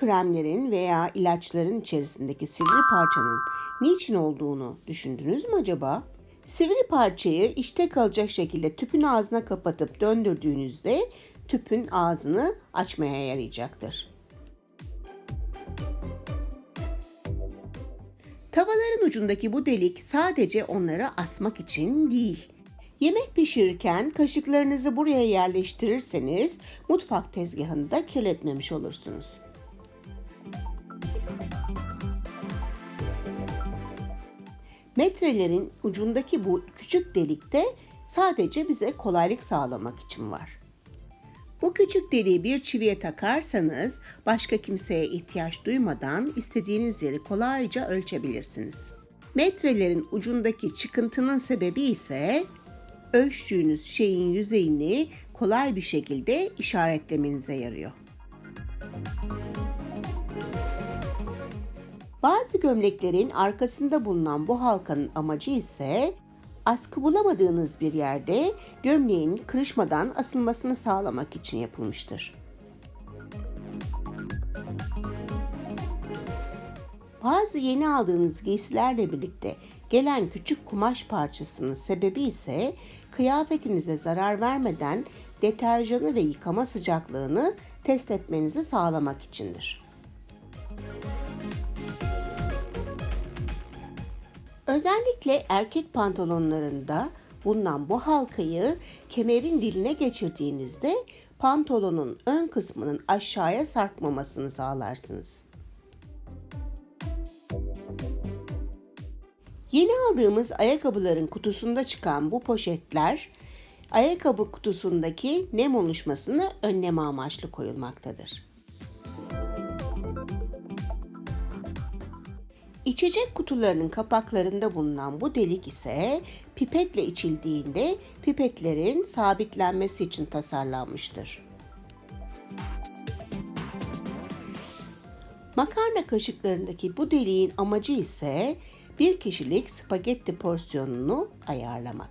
kremlerin veya ilaçların içerisindeki sivri parçanın niçin olduğunu düşündünüz mü acaba? Sivri parçayı işte kalacak şekilde tüpün ağzına kapatıp döndürdüğünüzde tüpün ağzını açmaya yarayacaktır. Tavaların ucundaki bu delik sadece onları asmak için değil. Yemek pişirirken kaşıklarınızı buraya yerleştirirseniz mutfak tezgahını da kirletmemiş olursunuz. Metrelerin ucundaki bu küçük delikte sadece bize kolaylık sağlamak için var. Bu küçük deliği bir çiviye takarsanız başka kimseye ihtiyaç duymadan istediğiniz yeri kolayca ölçebilirsiniz. Metrelerin ucundaki çıkıntının sebebi ise ölçtüğünüz şeyin yüzeyini kolay bir şekilde işaretlemenize yarıyor. Bazı gömleklerin arkasında bulunan bu halkanın amacı ise askı bulamadığınız bir yerde gömleğin kırışmadan asılmasını sağlamak için yapılmıştır. Bazı yeni aldığınız giysilerle birlikte gelen küçük kumaş parçasının sebebi ise kıyafetinize zarar vermeden deterjanı ve yıkama sıcaklığını test etmenizi sağlamak içindir. Özellikle erkek pantolonlarında bulunan bu halkayı kemerin diline geçirdiğinizde pantolonun ön kısmının aşağıya sarkmamasını sağlarsınız. Yeni aldığımız ayakkabıların kutusunda çıkan bu poşetler ayakkabı kutusundaki nem oluşmasını önleme amaçlı koyulmaktadır. İçecek kutularının kapaklarında bulunan bu delik ise pipetle içildiğinde pipetlerin sabitlenmesi için tasarlanmıştır. Makarna kaşıklarındaki bu deliğin amacı ise bir kişilik spagetti porsiyonunu ayarlamak.